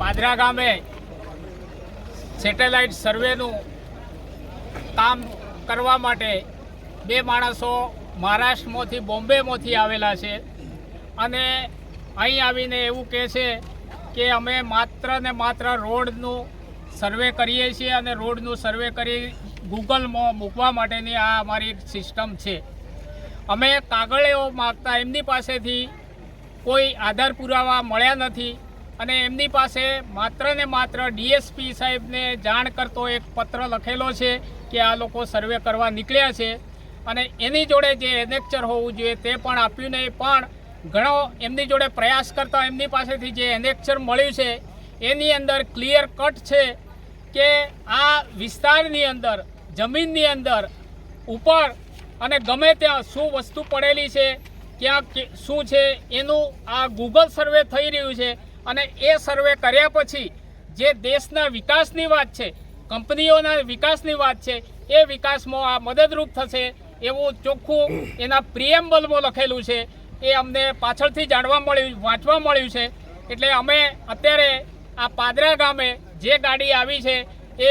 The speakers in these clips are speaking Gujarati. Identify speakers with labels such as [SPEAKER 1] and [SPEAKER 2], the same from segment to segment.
[SPEAKER 1] પાદરા ગામે સેટેલાઇટ સર્વેનું કામ કરવા માટે બે માણસો મહારાષ્ટ્રમાંથી, બોમ્બેમાંથી આવેલા છે. અને અહીં આવીને એવું કહે છે કે અમે માત્ર ને માત્ર રોડનું સર્વે કરીએ છીએ અને રોડનું સર્વે કરી ગૂગલમાં મૂકવા માટેની આ અમારી એક સિસ્ટમ છે. અમે કાગળેઓ માગતા એમની પાસેથી કોઈ આધાર પુરાવા મળ્યા નથી અને એમની પાસે માત્ર ને માત્ર ડીએસપી સાહેબને જાણ કરતો એક પત્ર લખેલો છે કે આ લોકો સર્વે કરવા નીકળ્યા છે. અને એની જોડે જે એનેક્ચર હોવું જોઈએ તે પણ આપ્યું નહીં, પણ ઘણો એમની જોડે પ્રયાસ કરતા એમની પાસેથી જે એનેક્ચર મળ્યું છે, એની અંદર ક્લિયર કટ છે કે આ વિસ્તારની અંદર, જમીનની અંદર, ઉપર અને ગમે ત્યાં શું વસ્તુ પડેલી છે ક્યાં શું છે? એનું આ ગૂગલ સર્વે થઈ રહ્યું છે અને એ સર્વે કર્યા પછી જે દેશના વિકાસની વાત છે, કંપનીઓના વિકાસની વાત છે, એ વિકાસમાં આ મદદરૂપ થશે એવું ચોખ્ખું એના પ્રિએમ્બલમાં લખેલું છે. એ અમને પાછળથી જાણવા મળ્યું, વાંચવા મળ્યું છે. એટલે અમે અત્યારે આ પાદરા ગામે જે ગાડી આવી છે, એ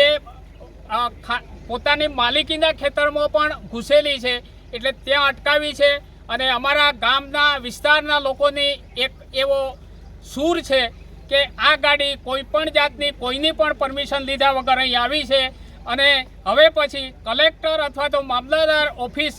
[SPEAKER 1] પોતાની માલિકીના ખેતરમાં પણ ઘૂસેલી છે. એટલે ત્યાં અટકાવી છે. અને અમારા ગામના વિસ્તારના લોકોની એક એવો સૂર છે કે આ ગાડી કોઈ પણ જાતની કોઈની પણ પરમિશન લીધા વગર અહીં આવી છે. અને હવે પછી કલેક્ટર અથવા તો મામલતદાર ઓફિસ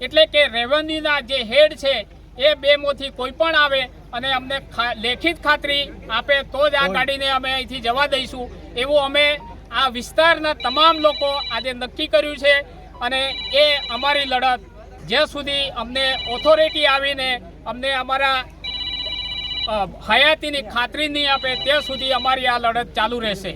[SPEAKER 1] એટલે કે રેવન્યુના જે હેડ છે એ બેમાંથી કોઈ પણ આવે અને અમને ખા- લેખિત ખાતરી આપે તો જ આ ગાડીને અમે અહીંથી જવા દઈશું. એવું અમે આ વિસ્તારના તમામ લોકો આજે નક્કી કર્યું છે અને એ અમારી લડત જ્યાં સુધી અમને ઓથોરિટી આવીને અમને અમારા હયાતીની ખાતરી નહીં આપે ત્યાં સુધી અમારી આ લડત ચાલુ રહેશે.